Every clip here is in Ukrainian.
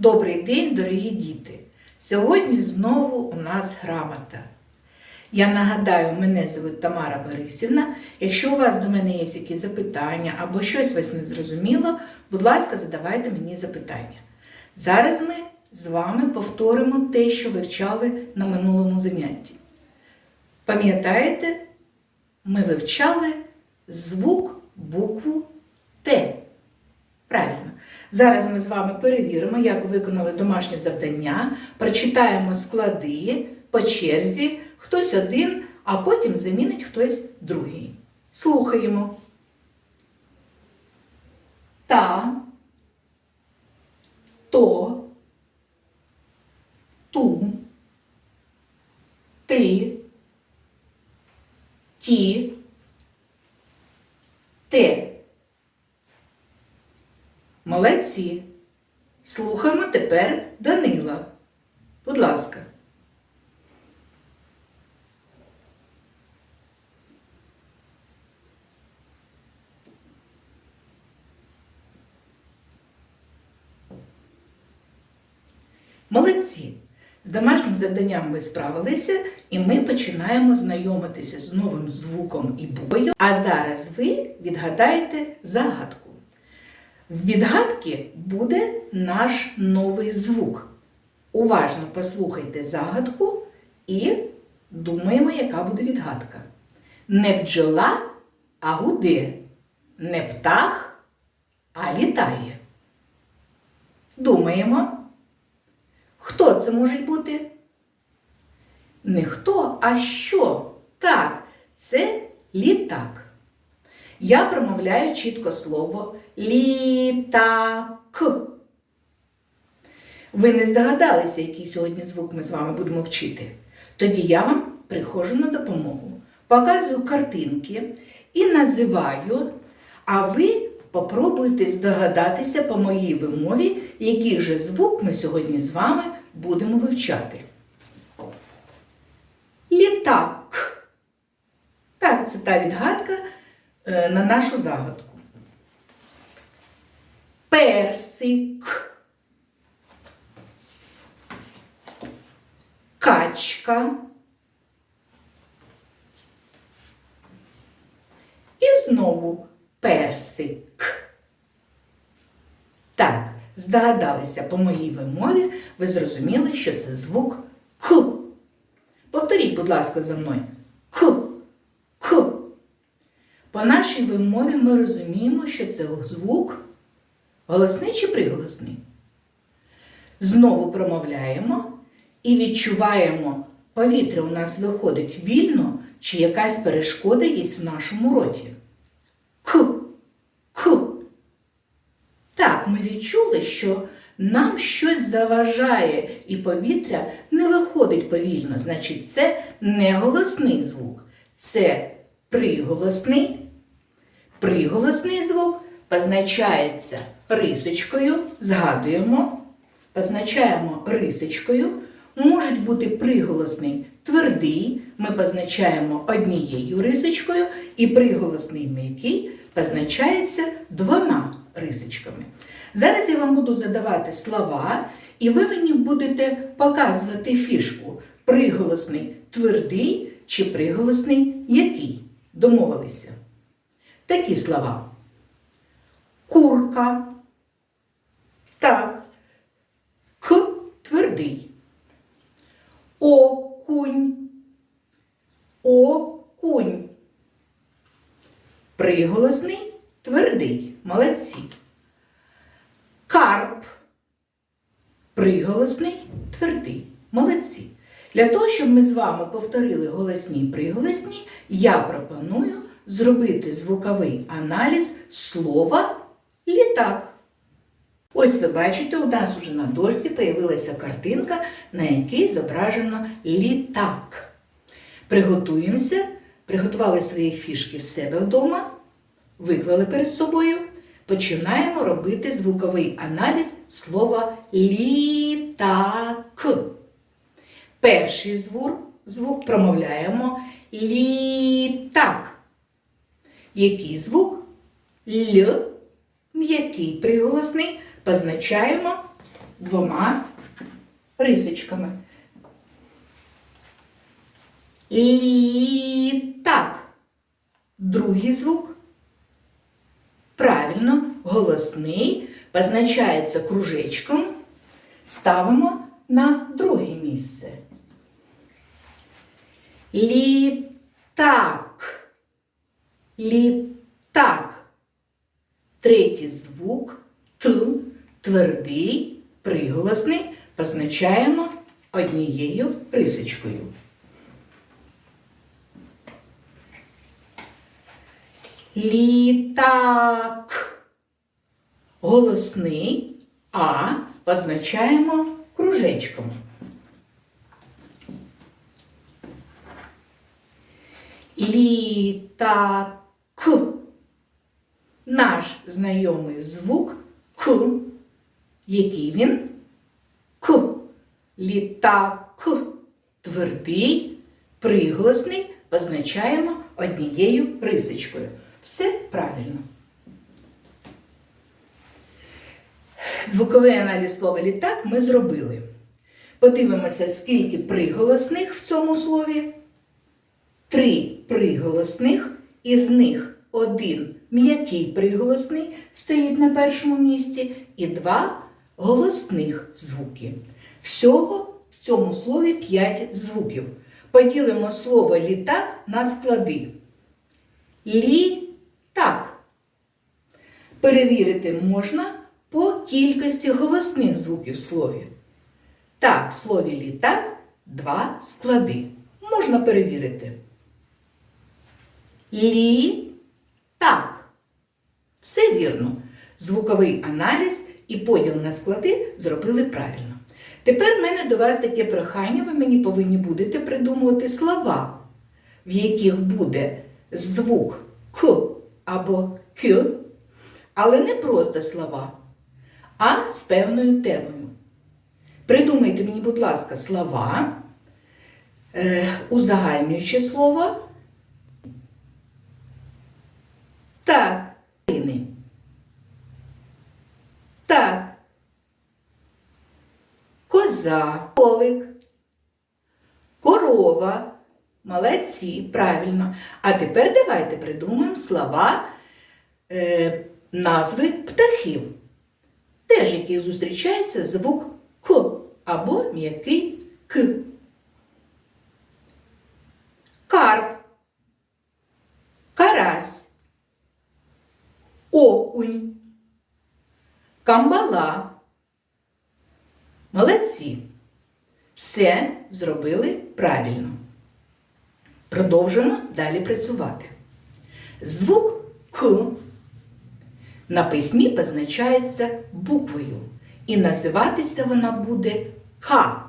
Добрий день, дорогі діти! Сьогодні знову у нас грамота. Я нагадаю, мене звуть Тамара Борисівна. Якщо у вас до мене є якісь запитання або щось вас не зрозуміло, будь ласка, задавайте мені запитання. Зараз ми з вами повторимо те, що вивчали на минулому занятті. Пам'ятаєте, ми вивчали звук букву Т. Правильно. Зараз ми з вами перевіримо, як ви виконали домашнє завдання, прочитаємо склади по черзі, хтось один, а потім замінить хтось другий. Слухаємо. Та, то, ту, ти, ті, те. Молодці. Слухаємо тепер Данила. Будь ласка. Молодці. З домашнім завданням ми справилися, і ми починаємо знайомитися з новим звуком і буквою. А зараз ви відгадаєте загадку. В відгадки буде наш новий звук. Уважно послухайте загадку і думаємо, яка буде відгадка. Не бджола, а гуде, не птах, а літає. Думаємо. Хто це може бути? Не хто, а що? Так, це літак. Я промовляю чітко слово літак. Ви не здогадалися, який сьогодні звук ми з вами будемо вчити. Тоді я вам приходжу на допомогу, показую картинки і називаю, а ви попробуйте здогадатися по моїй вимові, який же звук ми сьогодні з вами будемо вивчати. Літак. Так, це та відгадка на нашу загадку. Персик. Качка. І знову персик. Так, здогадалися по моїй вимові, ви зрозуміли, що це звук К. Повторіть, будь ласка, за мною. К. К. По нашій вимові ми розуміємо, що це звук голосний чи приголосний. Знову промовляємо і відчуваємо, повітря у нас виходить вільно, чи якась перешкода є в нашому роті. К. К. Так, ми відчули, що нам щось заважає, і повітря не виходить повільно. Значить, це не голосний звук, це приголосний. Приголосний звук позначається рисочкою, згадуємо, позначаємо рисочкою. Можуть бути приголосний твердий, ми позначаємо однією рисочкою, і приголосний м'який позначається двома рисочками. Зараз я вам буду задавати слова, і ви мені будете показувати фішку приголосний твердий чи приголосний який. Домовилися. Такі слова. Курка. Так. К твердий. Окунь. Окунь. Приголосний твердий. Молодці. Карп. Приголосний твердий. Молодці. Для того, щоб ми з вами повторили голосні і приголосні, я пропоную зробити звуковий аналіз слова літак. Ось ви бачите, у нас уже на дошці появилася картинка, на якій зображено літак. Приготуємося, приготували свої фішки в себе вдома, виклали перед собою. Починаємо робити звуковий аналіз слова літак. Перший звук, звук промовляємо літак. Який звук? Л, м'який приголосний, позначаємо двома рисочками. Літак. Другий звук. Правильно, голосний позначається кружечком. Ставимо на друге місце. Літак. Літак. Третій звук Т, твердий, приголосний, позначаємо однією рисочкою. Літак. Голосний А позначаємо кружечком. Літак. Наш знайомий звук К. Який він? К. Літак. Твердий, приголосний позначаємо однією рисочкою. Все правильно. Звуковий аналіз слова літак ми зробили. Подивимося, скільки приголосних в цьому слові. Три приголосних, із них один м'який приголосний стоїть на першому місці, і два голосних звуки. Всього в цьому слові п'ять звуків. Поділимо слово літак на склади. Літак. Перевірити можна по кількості голосних звуків в слові. Так, в слові літак два склади. Можна перевірити. Лі-так. Все вірно. Звуковий аналіз і поділ на склади зробили правильно. Тепер в мене до вас таке прохання, ви мені повинні будете придумувати слова, в яких буде звук К або К, але не просто слова, а з певною темою. Придумайте мені, будь ласка, слова, е, узагальнюючи слово. Так, Ірини. Так. Коза, колик, корова. Молодці, правильно. А тепер давайте придумаємо слова, е, назви птахів, теж яких зустрічається звук К або м'який К. Карп, карась, окунь, камбала. Молодці. Все зробили правильно. Продовжимо далі працювати. Звук К на письмі позначається буквою. І називатися вона буде К.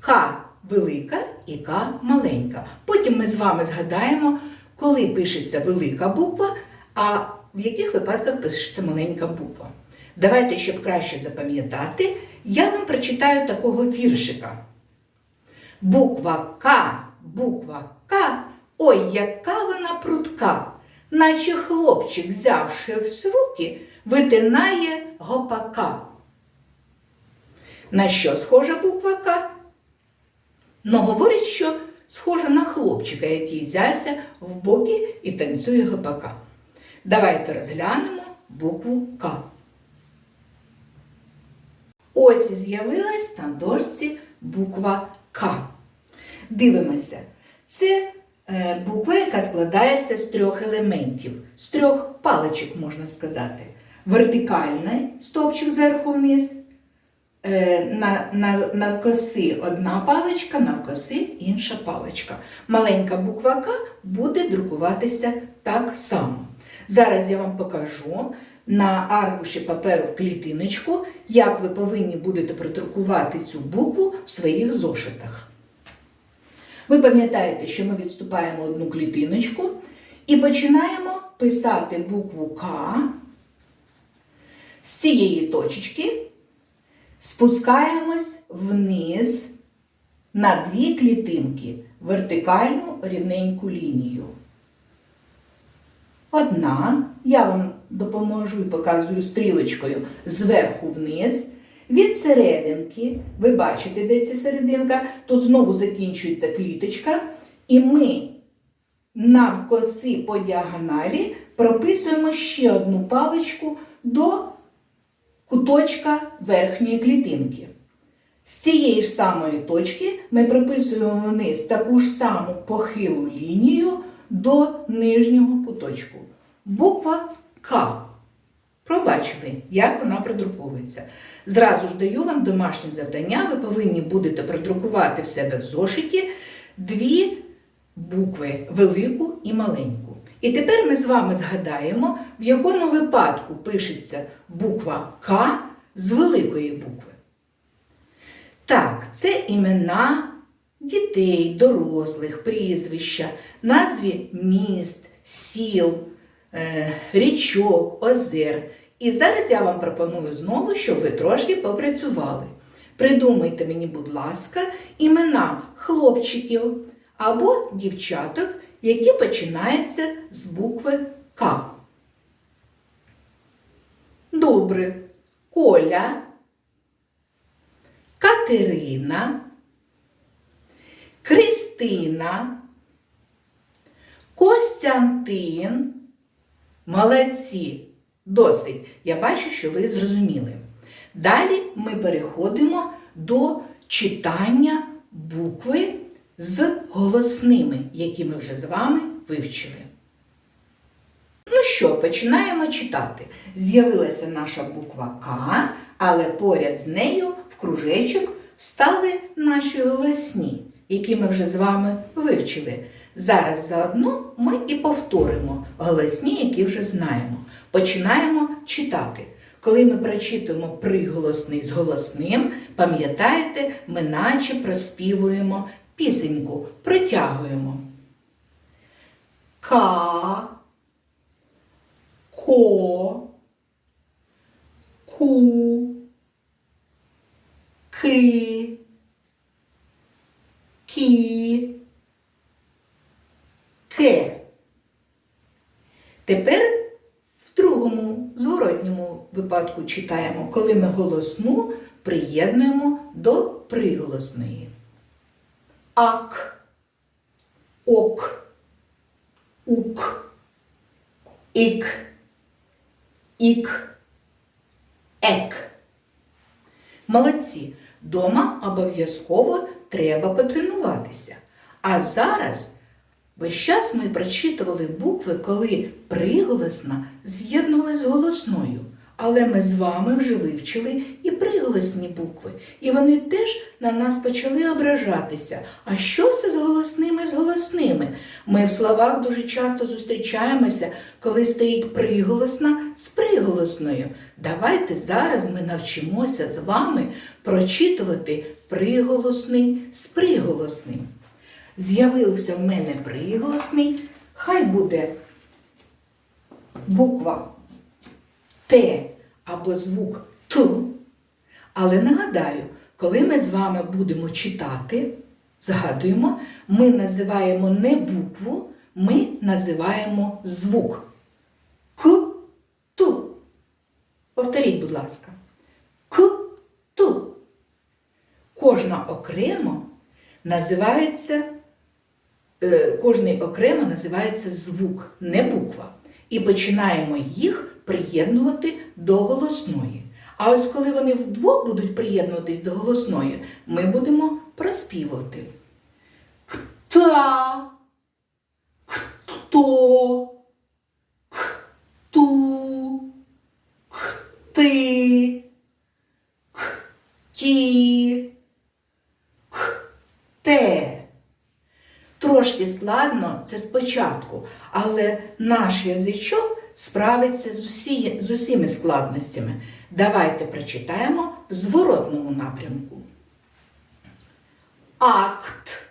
К велика і К маленька. Потім ми з вами згадаємо, коли пишеться велика буква, а в яких випадках пишеться маленька буква. Давайте, щоб краще запам'ятати, я вам прочитаю такого віршика. Буква К, буква К, ой, яка вона прутка, наче хлопчик, взявши в руки, витинає гопака. На що схожа буква К? Ну, говорять, що схожа на хлопчика, який взявся в боки і танцює гопака. Давайте розглянемо букву К. Ось з'явилась на дошці буква К. Дивимося. Це е, буква, яка складається з трьох елементів, з трьох паличок, можна сказати. Вертикальний стовпчик зверху вниз. Е, на, на, навкоси одна паличка, навкоси інша паличка. Маленька буква К буде друкуватися так само. Зараз я вам покажу на аркуші паперу в клітиночку, як ви повинні будете продрукувати цю букву в своїх зошитах. Ви пам'ятаєте, що ми відступаємо одну клітиночку і починаємо писати букву К з цієї точечки. Спускаємось вниз на дві клітинки вертикальну рівненьку лінію. Одна, я вам допоможу і показую стрілочкою зверху вниз. Від серединки, ви бачите, де ця серединка, тут знову закінчується кліточка, і ми навкоси по діагоналі прописуємо ще одну паличку до куточка верхньої клітинки. З цієї ж самої точки ми прописуємо вниз таку ж саму похилу лінію до нижнього куточку. Буква К. Пробачили, як вона продруковується. Зразу ж даю вам домашнє завдання. Ви повинні будете продрукувати в себе в зошиті дві букви велику і маленьку. І тепер ми з вами згадаємо, в якому випадку пишеться буква К з великої букви. Так, це імена дітей, дорослих, прізвища, назви міст, сіл, річок, озер. І зараз я вам пропоную знову, щоб ви трошки попрацювали. Придумайте мені, будь ласка, імена хлопчиків або дівчаток, які починаються з букви К. Добре. Коля, Катерина, Кристина, Костянтин. Молодці. Досить. Я бачу, що ви зрозуміли. Далі ми переходимо до читання букви з голосними, які ми вже з вами вивчили. Ну що, починаємо читати. З'явилася наша буква К, але поряд з нею в кружечок стали наші голосні, які ми вже з вами вивчили. Зараз заодно ми і повторимо голосні, які вже знаємо. Починаємо читати. Коли ми прочитуємо приголосний з голосним, пам'ятаєте, ми наче проспівуємо пісеньку, протягуємо. Ка, ко, ку, ки, кі, ке. Тепер в другому зворотньому випадку читаємо, коли ми голосну приєднуємо до приголосної. Ак, ок, ук, ік, ік, ек. Молодці. Дома обов'язково треба потренуватися. А зараз весь час ми прочитували букви, коли приголосна з'єднувалася з голосною. Але ми з вами вже вивчили і приголосні букви, і вони теж на нас почали ображатися. А що це з голосними з голосними? Ми в словах дуже часто зустрічаємося, коли стоїть приголосна з приголосною. Давайте зараз ми навчимося з вами прочитувати приголосний з приголосним. З'явився в мене приголосний, хай буде буква Т або звук Т. Але нагадаю, коли ми з вами будемо читати, згадуємо, ми називаємо не букву, ми називаємо звук. К, ту. Повторіть, будь ласка. К, ту. Кожна окремо називається, кожний окремо називається звук, не буква. І починаємо їх приєднувати до голосної. А ось коли вони вдвох будуть приєднуватись до голосної, ми будемо проспівувати. Хта, хто, хту, хти, хті, хте. Трошки складно це спочатку, але наш язичок справиться з, усі, з усіми складностями. Давайте прочитаємо в зворотному напрямку. Акт,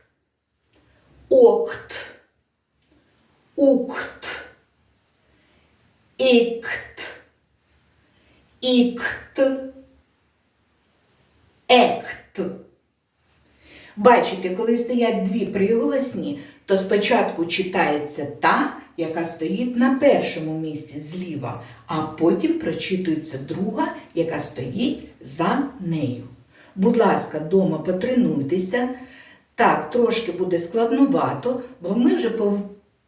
окт, укт, ікт, ікт, ект. Бачите, коли стоять дві приголосні, то спочатку читається та, яка стоїть на першому місці зліва, а потім прочитується друга, яка стоїть за нею. Будь ласка, дома потренуйтеся. Так, трошки буде складнувато, бо ми вже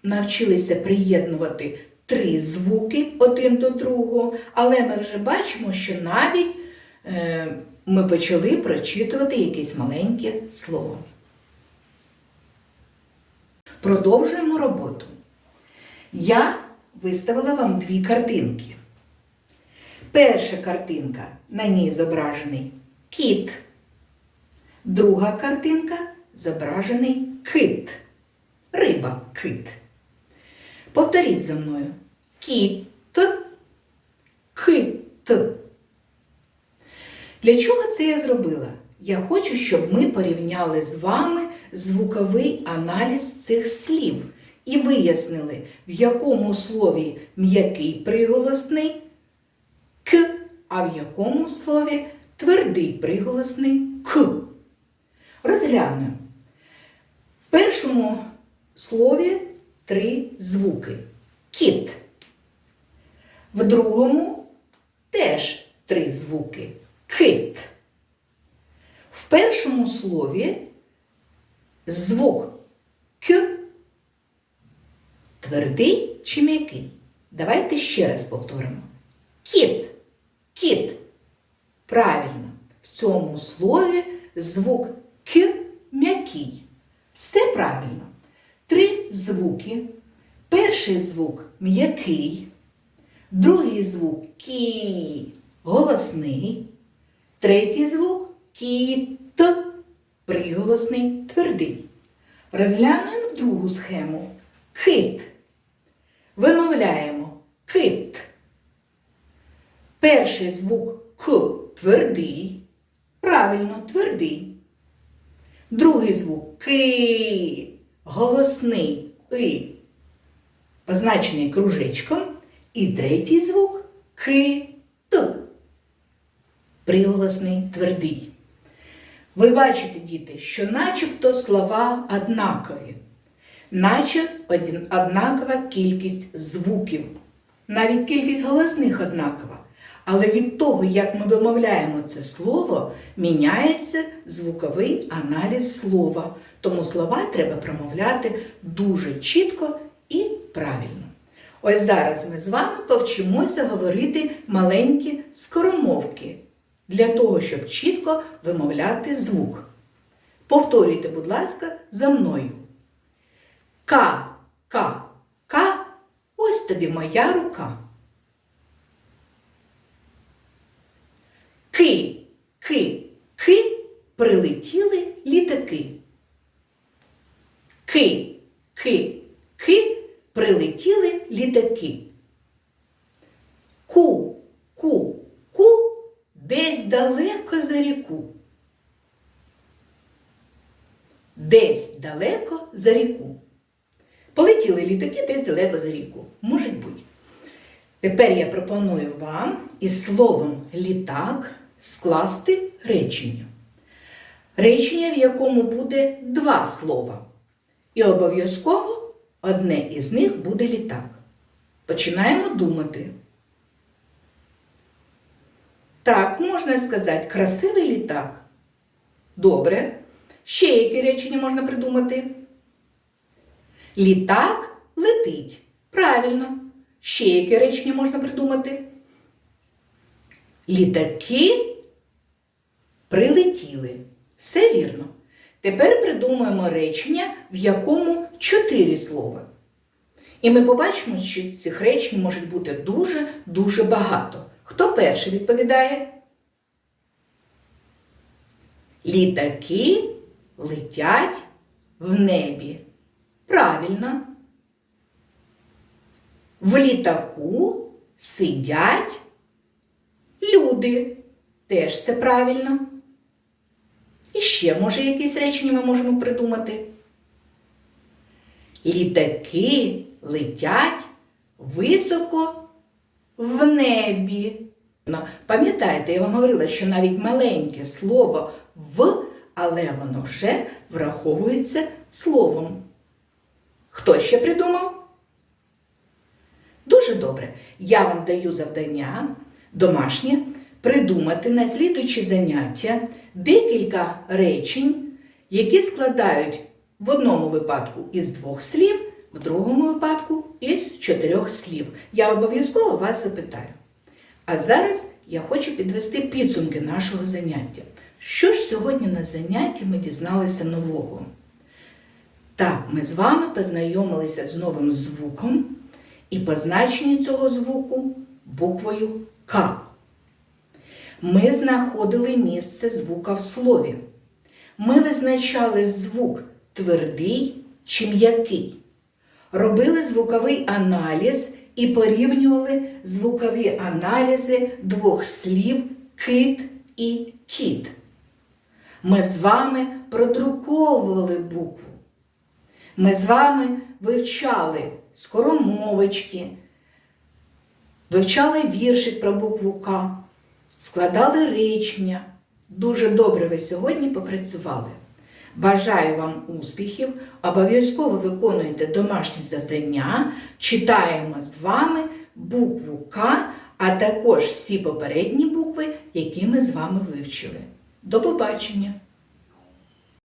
навчилися приєднувати три звуки один до другого, але ми вже бачимо, що навіть е, ми почали прочитувати якесь маленьке слово. Продовжуємо роботу. Я виставила вам дві картинки. Перша картинка на ній зображений кіт. Друга картинка зображений кит. Риба кит. Повторіть за мною. Кіт, кит. Для чого це я зробила? Я хочу, щоб ми порівняли з вами звуковий аналіз цих слів і вияснили, в якому слові м'який приголосний к, а в якому слові твердий приголосний к. Розглянемо. В першому слові три звуки. Кіт. В другому теж три звуки. Кит. В першому слові звук К твердий чи м'який. Давайте ще раз повторимо. Кіт. Кіт. Правильно. В цьому слові звук К м'який. Все правильно. Три звуки. Перший звук м'який, другий звук кі голосний, третій звук кіт приголосний твердий. Розглянемо другу схему. Кит. Вимовляємо кит. Перший звук К твердий. Правильно, твердий. Другий звук Ки. Голосний И. Позначений кружечком. І третій звук Ки. Приголосний твердий. Ви бачите, діти, що начебто слова однакові, наче однакова кількість звуків, навіть кількість голосних однакова. Але від того, як ми вимовляємо це слово, міняється звуковий аналіз слова. Тому слова треба промовляти дуже чітко і правильно. Ось зараз ми з вами повчимося говорити маленькі скоромовки для того, щоб чітко вимовляти звук. Повторюйте, будь ласка, за мною. К, К, К, ось тобі моя рука. Ки, ки, ки, прилетіли літаки. Ки, ки, ки, прилетіли літаки. Ку, ку, десь далеко за ріку. Десь далеко за ріку. Полетіли літаки десь далеко за ріку. Може бути. Тепер я пропоную вам із словом літак скласти речення. Речення, в якому буде два слова. І обов'язково одне із них буде літак. Починаємо думати. Так, можна сказати, красивий літак. Добре. Ще які речення можна придумати? Літак летить. Правильно. Ще яке речення можна придумати? Літаки прилетіли. Все вірно. Тепер придумаємо речення, в якому чотири слова. І ми побачимо, що цих речень може бути дуже-дуже багато. Хто перший відповідає? Літаки летять в небі. Правильно. В літаку сидять люди. Теж все правильно. І ще, може, якісь речення ми можемо придумати. Літаки летять високо в небі. Пам'ятаєте, я вам говорила, що навіть маленьке слово в, але воно вже враховується словом. Хто ще придумав? Дуже добре. Я вам даю завдання домашнє придумати на слідуючі заняття декілька речень, які складають в одному випадку із двох слів, в другому випадку із чотирьох слів. Я обов'язково вас запитаю. А зараз я хочу підвести підсумки нашого заняття. Що ж сьогодні на занятті ми дізналися нового? Так, ми з вами познайомилися з новим звуком і позначення цього звуку буквою К. Ми знаходили місце звука в слові. Ми визначали звук твердий чи м'який. Робили звуковий аналіз і порівнювали звукові аналізи двох слів кит і кіт. Ми з вами продруковували букву. Ми з вами вивчали скоромовочки, вивчали віршик про букву К, складали речення. Дуже добре ви сьогодні попрацювали. Бажаю вам успіхів, обов'язково виконуйте домашні завдання, читаємо з вами букву К, а також всі попередні букви, які ми з вами вивчили. До побачення!